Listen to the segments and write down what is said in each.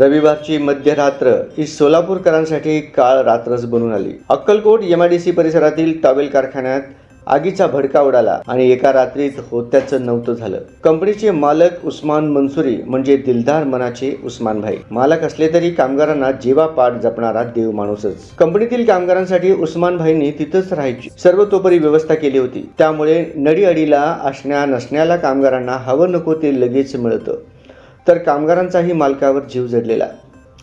रविवारची मध्यरात्र ही सोलापूरकरांसाठी काळ रात्रच बनून आली. अक्कलकोट एमआयडीसी परिसरातील टॉवेल कारखान्यात आगीचा भडका उडाला आणि एका रात्रीत होत्याचं नव्हतं झालं. कंपनीचे मालक उस्मान मनसुरी म्हणजे दिलदार मनाचे उस्मान भाई. मालक असले तरी कामगारांना जीवापाठ जपणारा देव माणूसच. कंपनीतील कामगारांसाठी उस्मान भाईंनी तिथंच राहायची. सर्वतोपरी व्यवस्था केली होती. त्यामुळे नडीअडीला असण्या नसण्याला कामगारांना हवं नको ते लगेच मिळतं. तर कामगारांचाही मालकावर जीव जडलेला.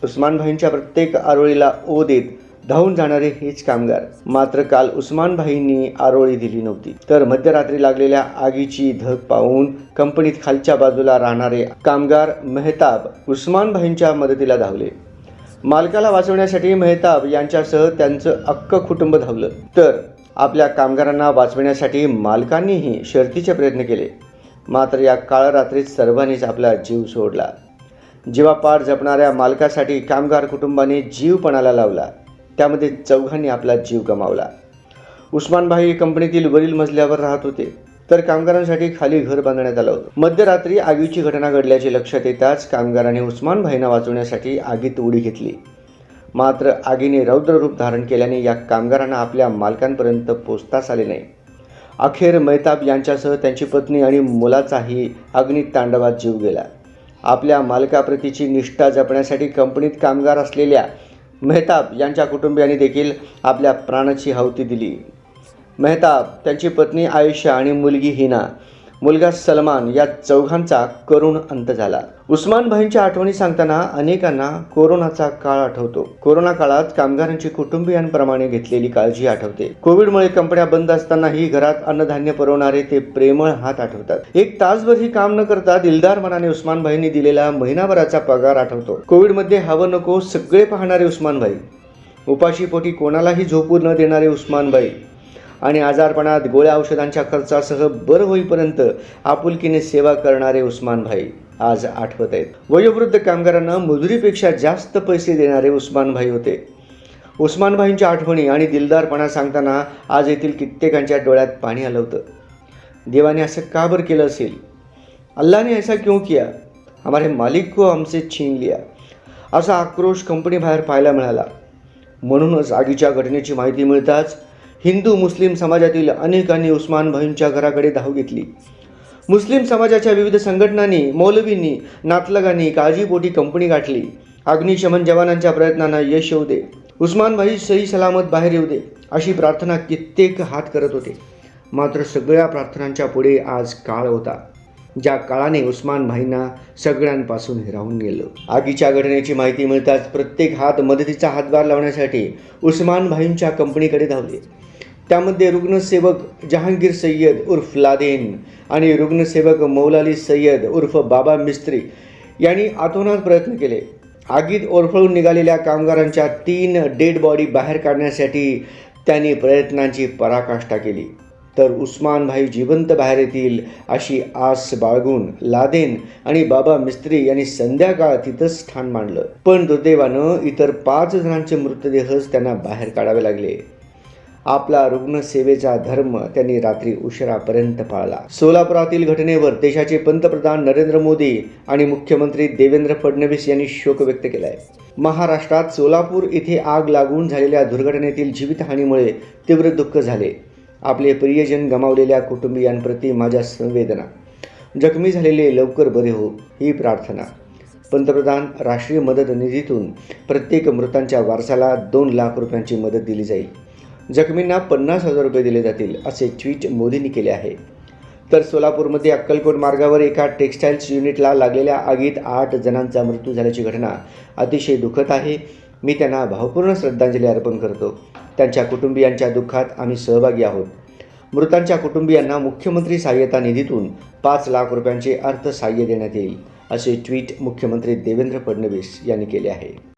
उस्मानभाईंच्या प्रत्येक आरोळीला ओ देत धावून जाणारे हेच कामगार. मात्र काल उस्मानभाईंनी आरोळी दिली नव्हती. तर मध्यरात्री लागलेल्या आगीची धग पाहून कंपनीत खालच्या बाजूला राहणारे कामगार मेहताब उस्मानभाईंच्या मदतीला धावले. मालकाला वाचवण्यासाठी मेहताब यांच्यासह त्यांचं अक्क कुटुंब धावलं. तर आपल्या कामगारांना वाचवण्यासाठी मालकांनीही शर्थीचे प्रयत्न केले. मात्र या काळरात्रीत सर्वांनीच आपला जीव सोडला. जीवापाड जपणाऱ्या मालकासाठी कामगार कुटुंबाने जीव पणाला लावला. त्यामध्ये चौघांनी आपला जीव गमावला. उस्मानभाई कंपनीतील वरील मजल्यावर राहत होते. तर कामगारांसाठी खाली घर बांधण्यात आलं होतं. मध्यरात्री आगीची घटना घडल्याचे लक्षात येताच कामगारांनी उस्मानभाईंना वाचवण्यासाठी आगीत उडी घेतली. मात्र आगीने रौद्र रूप धारण केल्याने या कामगारांना आपल्या मालकांपर्यंत पोचताच आले नाही. अखेर मैताब यांच्यासह त्यांची पत्नी आणि मुलाचाही अग्नितांडवात जीव गेला. आपल्या मालकाप्रतीची निष्ठा जपण्यासाठी कंपनीत कामगार असलेल्या मेहताब यांच्या कुटुंबियांनी देखील आपल्या प्राणाची आहुती दिली. मेहताब त्यांची पत्नी आयुष्या आणि मुलगी हिना मुलगा सलमान या चौघांचा करुण अंत झाला. उस्मान भाईंच्या आठवणी सांगताना अनेकांना कोरोनाचा काळ आठवतो. कोरोना काळात कामगारांची कुटुंबियांप्रमाणे घेतलेली काळजी आठवते. कोविडमुळे कंपन्या बंद असतानाही घरात अन्नधान्य पुरवणारे ते प्रेमळ हात आठवतात. एक तासभरही काम न करता दिलदार मनाने उस्मान भाईंनी दिलेला महिनाभराचा पगार आठवतो. कोविडमध्ये हवं नको सगळे पाहणारे उस्मान भाई. उपाशीपोटी कोणालाही झोपू न देणारे उस्मान भाई. आणि आजारपणात गोळ्या औषधांच्या खर्चासह बरं होईपर्यंत आपुलकीने सेवा करणारे उस्मान भाई आज आठवत आहेत. वयोवृद्ध कामगारांना मजुरीपेक्षा जास्त पैसे देणारे उस्मान भाई होते. उस्मानभाईंच्या आठवणी आणि दिलदारपणा सांगताना आज येथील कित्येकांच्या डोळ्यात पाणी आलं होतं. देवाने असं का बरं केलं असेल? अल्लाने ऐसा क्यों किया? हमारे मालिक को हमसे छीन लिया. असा आक्रोश कंपनीबाहेर पाहायला मिळाला. म्हणूनच आगीच्या घटनेची माहिती मिळताच हिंदू मुस्लिम समाजातील अनेकांनी उस्मान भाईंच्या घराकडे धाव घेतली. मुस्लिम समाजाच्या विविध संघटनांनी मौलवींनी नातलगांनी काळजीपोटी कंपनी गाठली. अग्निशमन जवानांच्या प्रयत्नांना यश येऊ दे. उस्मान भाई सही सलामत बाहेर येऊ दे अशी प्रार्थना कित्येक हात करत होते. मात्र सगळ्या प्रार्थनांच्या पुढे आज काळ होता ज्या काळाने उस्मान भाईंना सगळ्यांपासून हिरावून गेलं. आगीच्या घटनेची माहिती मिळताच प्रत्येक हात मदतीचा हातभार लावण्यासाठी उस्मान भाईंच्या कंपनीकडे धावले. त्यामध्ये रुग्णसेवक जहांगीर सय्यद उर्फ लादेन आणि रुग्णसेवक मौलाली सय्यद उर्फ बाबा मिस्त्री यांनी आतोनात प्रयत्न केले. आगीत ओरफळून निघालेल्या कामगारांच्या तीन डेड बॉडी बाहेर काढण्यासाठी त्यांनी प्रयत्नांची पराकाष्ठा केली. तर उस्मान भाई जिवंत बाहेर येतील अशी आस बाळगून लादेन आणि बाबा मिस्त्री यांनी संध्याकाळ तिथंच ठाण मांडलं. पण दुर्दैवानं इतर पाच जणांचे मृतदेहच त्यांना बाहेर काढावे लागले. आपला रुग्णसेवेचा धर्म त्यांनी रात्री उशिरापर्यंत पाळला. सोलापुरातील घटनेवर देशाचे पंतप्रधान नरेंद्र मोदी आणि मुख्यमंत्री देवेंद्र फडणवीस यांनी शोक व्यक्त केला आहे महाराष्ट्रात सोलापूर इथे आग लागून झालेल्या दुर्घटनेतील जीवितहानीमुळे तीव्र दुःख झाले. आपले प्रियजन गमावलेल्या कुटुंबियांप्रती माझ्या संवेदना. जखमी झालेले लवकर बरे हो ही प्रार्थना. पंतप्रधान राष्ट्रीय मदत निधीतून प्रत्येक मृतांच्या वारसाला दोन लाख रुपयांची मदत दिली जाईल. जखमींना पन्नास हजार रुपये दिले जातील असे ट्विट मोदींनी केले आहे. तर सोलापूरमध्ये अक्कलकोट मार्गावर एका टेक्स्टाईल्स युनिटला लागलेल्या आगीत आठ जणांचा मृत्यू झाल्याची घटना अतिशय दुःखद आहे. मी त्यांना भावपूर्ण श्रद्धांजली अर्पण करतो. त्यांच्या कुटुंबियांच्या दुःखात आम्ही सहभागी आहोत. मृतांच्या कुटुंबियांना मुख्यमंत्री सहाय्यता निधीतून पाच लाख रुपयांचे अर्थसहाय्य देण्यात येईल असे ट्विट मुख्यमंत्री देवेंद्र फडणवीस यांनी केले आहे.